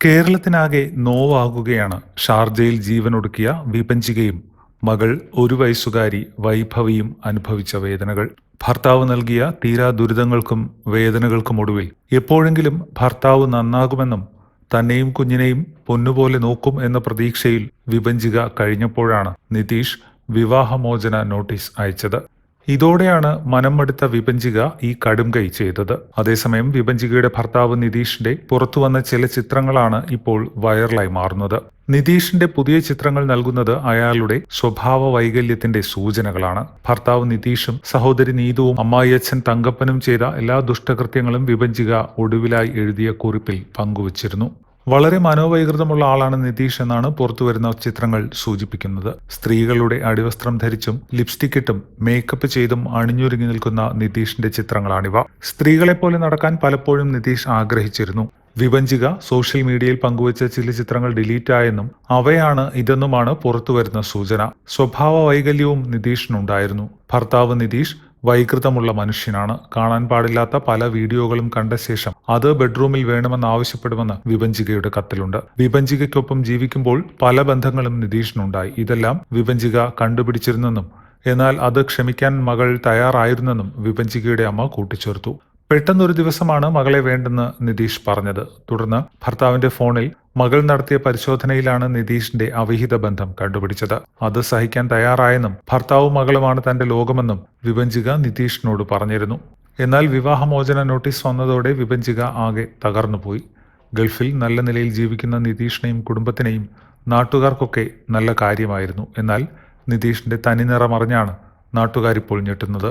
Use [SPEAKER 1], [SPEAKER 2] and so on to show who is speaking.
[SPEAKER 1] കേരളത്തിനാകെ നോവാകുകയാണ് ഷാർജയിൽ ജീവനൊടുക്കിയ വിപഞ്ചികയും മകൾ ഒരു വയസ്സുകാരി വൈഭവിയും അനുഭവിച്ച വേദനകൾ. ഭർത്താവ് നൽകിയ തീരാ ദുരിതങ്ങൾക്കും വേദനകൾക്കും ഒടുവിൽ എപ്പോഴെങ്കിലും ഭർത്താവ് നന്നാകുമെന്നും തന്നെയും കുഞ്ഞിനെയും പൊന്നുപോലെ നോക്കും എന്ന പ്രതീക്ഷയിൽ വിപഞ്ചിക കഴിഞ്ഞപ്പോഴാണ് നിതീഷ് വിവാഹമോചന നോട്ടീസ് അയച്ചത്. ഇതോടെയാണ് മനം വിപഞ്ചിക ഈ ഈ കടുംകൈ ചെയ്തത്. അതേസമയം വിപഞ്ചികയുടെ ഭർത്താവ് നിതീഷിന്റെ പുറത്തുവന്ന ചില ചിത്രങ്ങളാണ് ഇപ്പോൾ വൈറലായി മാറുന്നത്. നിതീഷിന്റെ പുതിയ ചിത്രങ്ങൾ നൽകുന്നത് അയാളുടെ സ്വഭാവ വൈകല്യത്തിന്റെ സൂചനകളാണ്. ഭർത്താവ് നിതീഷും സഹോദരി നീതുവും അമ്മായിയച്ഛൻ തങ്കപ്പനും ചെയ്ത എല്ലാ ദുഷ്ടകൃത്യങ്ങളും വിഭജിക ഒടുവിലായി എഴുതിയ കുറിപ്പിൽ പങ്കുവച്ചിരുന്നു. വളരെ മനോവൈകൃതമുള്ള ആളാണ് നിതീഷ് എന്നാണ് പുറത്തുവരുന്ന ചിത്രങ്ങൾ സൂചിപ്പിക്കുന്നത്. സ്ത്രീകളുടെ അടിവസ്ത്രം ധരിച്ചും ലിപ്സ്റ്റിക് ഇട്ടും മേക്കപ്പ് ചെയ്തും അണിഞ്ഞൊരുങ്ങി നിൽക്കുന്ന നിതീഷിന്റെ ചിത്രങ്ങളാണിവ. സ്ത്രീകളെ പോലെ നടക്കാൻ പലപ്പോഴും നിതീഷ് ആഗ്രഹിച്ചിരുന്നു. വിഭജിക സോഷ്യൽ മീഡിയയിൽ പങ്കുവച്ച ചില ചിത്രങ്ങൾ ഡിലീറ്റ് ആയെന്നും അവയാണ് ഇതെന്നുമാണ് പുറത്തുവരുന്ന സൂചന. സ്വഭാവ വൈകല്യവും നിതീഷിനുണ്ടായിരുന്നു. ഭർത്താവ് നിതീഷ് വൈകൃതമുള്ള മനുഷ്യനാണ്. കാണാൻ പാടില്ലാത്ത പല വീഡിയോകളും കണ്ട ശേഷം അത് ബെഡ്റൂമിൽ വേണമെന്ന് ആവശ്യപ്പെടുമെന്ന് വിഭജികയുടെ കത്തിലുണ്ട്. വിഭഞ്ചികയ്ക്കൊപ്പം ജീവിക്കുമ്പോൾ പല ബന്ധങ്ങളും നിതീഷിനുണ്ടായി. ഇതെല്ലാം വിഭഞ്ചിക കണ്ടുപിടിച്ചിരുന്നെന്നും എന്നാൽ അത് ക്ഷമിക്കാൻ മകൾ തയ്യാറായിരുന്നെന്നും വിഭഞ്ചികയുടെ അമ്മ കൂട്ടിച്ചേർത്തു. പെട്ടെന്നൊരു ദിവസമാണ് മകളെ വേണ്ടെന്ന് നിതീഷ് പറഞ്ഞത്. തുടർന്ന് ഭർത്താവിന്റെ ഫോണിൽ മകൾ നടത്തിയ പരിശോധനയിലാണ് നിതീഷിന്റെ അവിഹിത ബന്ധം കണ്ടുപിടിച്ചത്. അത് സഹിക്കാൻ തയ്യാറായെന്നും ഭർത്താവും മകളുമാണ് തന്റെ ലോകമെന്നും വിഭജിക നിതീഷിനോട് പറഞ്ഞിരുന്നു. എന്നാൽ വിവാഹമോചന നോട്ടീസ് വന്നതോടെ വിഭജിക ആകെ തകർന്നുപോയി. ഗൾഫിൽ നല്ല നിലയിൽ ജീവിക്കുന്ന നിതീഷിനെയും കുടുംബത്തിനെയും നാട്ടുകാർക്കൊക്കെ നല്ല കാര്യമായിരുന്നു. എന്നാൽ നിതീഷിന്റെ തനിനിറമറിഞ്ഞാണ് നാട്ടുകാരിപ്പോൾ ഞെട്ടുന്നത്.